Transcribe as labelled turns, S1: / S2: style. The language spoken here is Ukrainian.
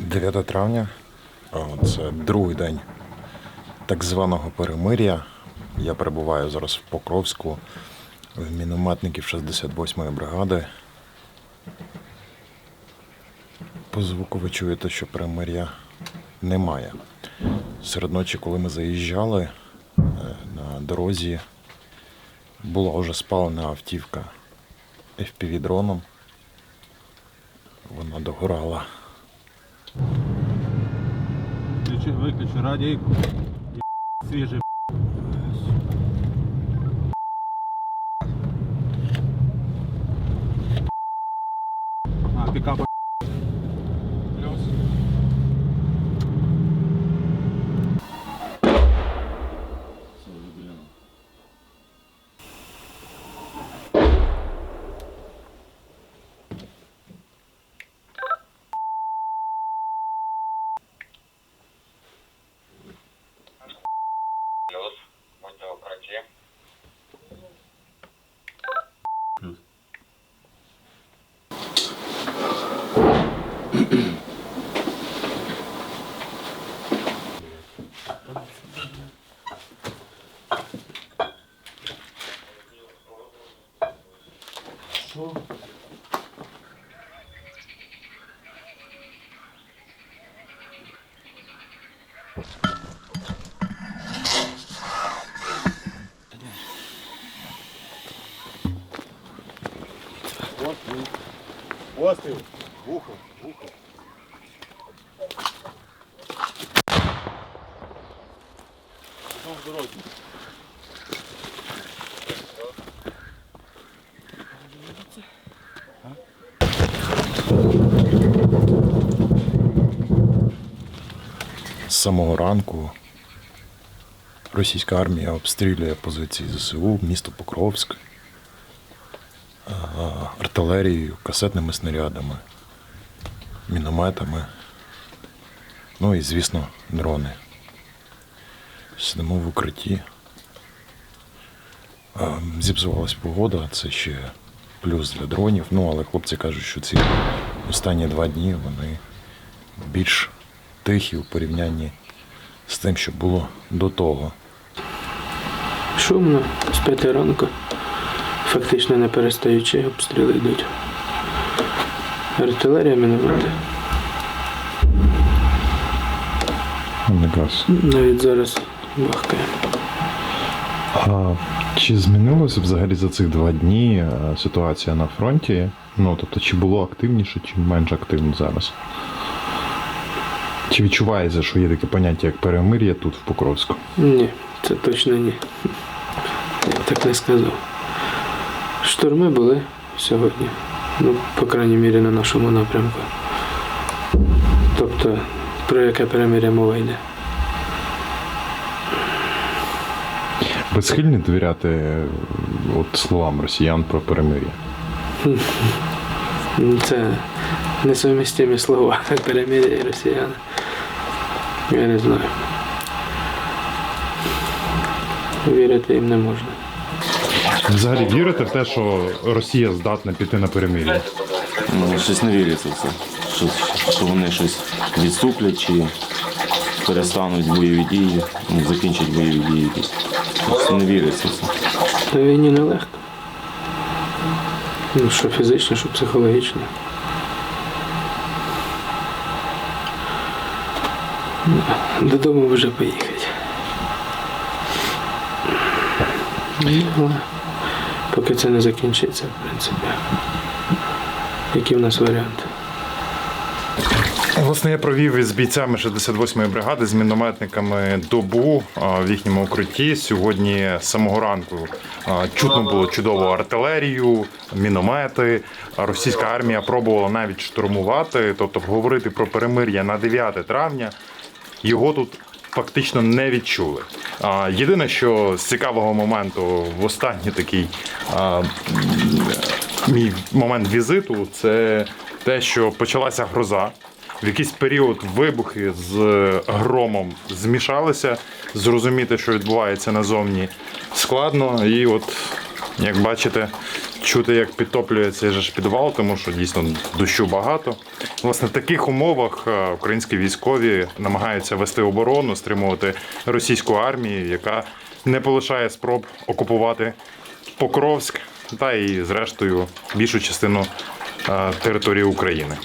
S1: 9 травня. Це другий день так званого перемир'я. Я перебуваю зараз в Покровську в мінометників 68-ї бригади. По звуку ви чуєте, що перемир'я немає. Серед ночі, коли ми заїжджали е, на дорозі, була вже спалена автівка FPV-дроном. Вона догорала.
S2: Включи, виключи радійку. Свіжий. А, пікап. Постріл. Вухо, вухо. Що в дорозі?
S1: Самого ранку російська армія обстрілює позиції ЗСУ, місто Покровськ, артилерією, касетними снарядами, мінометами, ну і, звісно, дрони. Сидимо в укритті. Зіпсувалась погода, це ще плюс для дронів. Ну, але хлопці кажуть, що ці останні два дні вони більш тихі у порівнянні з тим, що було до того.
S3: Шумно, з п'яти ранку. Фактично не перестаючи, обстріли йдуть. Артилерія, міномети.
S1: Якраз.
S3: Навіть зараз бахкає.
S1: А чи змінилося взагалі за цих два дні е, ситуація на фронті? Ну, тобто, чи було активніше, чи менш активно зараз? Чи відчувається, що є таке поняття, як перемир'я тут в Покровську?
S3: Ні, це точно ні. Я так не сказав. Шторми були сьогодні. Ну, по крайній мірі, на нашому напрямку. Тобто, про яке перемир'я мова йде?
S1: Ви схильні довіряти от, словам росіян про перемир'я?
S3: Це несумістимі слова перемир'я і росіяни. Я не знаю. Вірити їм не можна.
S1: Взагалі вірите в те, що Росія здатна піти на перемир'я?
S4: Ну, щось не віриться в це. Що, що вони щось відступлять чи перестануть бойові дії, ну, закінчать бойові дії. Щось не віриться в це.
S3: На війні нелегко. Ну, що фізично, що психологічно. Додому вже поїхати. Ну, але поки це не закінчиться, в принципі. Які в нас варіанти?
S1: Власне, я провів із бійцями 68-ї бригади з мінометниками добу в їхньому укритті. Сьогодні з самого ранку чутно було чудову артилерію, міномети. Російська армія пробувала навіть штурмувати, тобто говорити про перемир'я на 9 травня. Його тут фактично не відчули. А, Єдине, що з цікавого моменту в останній такий мій момент візиту це те, що почалася гроза. В якийсь період вибухи з громом змішалися. Зрозуміти, що відбувається назовні, складно. І от, як бачите, Чути, як підтоплюється ж підвал, тому що дійсно дощу багато. Власне, в таких умовах е, українські військові намагаються вести оборону, стримувати російську армію, яка не полишає спроб окупувати Покровськ та і, зрештою, більшу частину е, території України.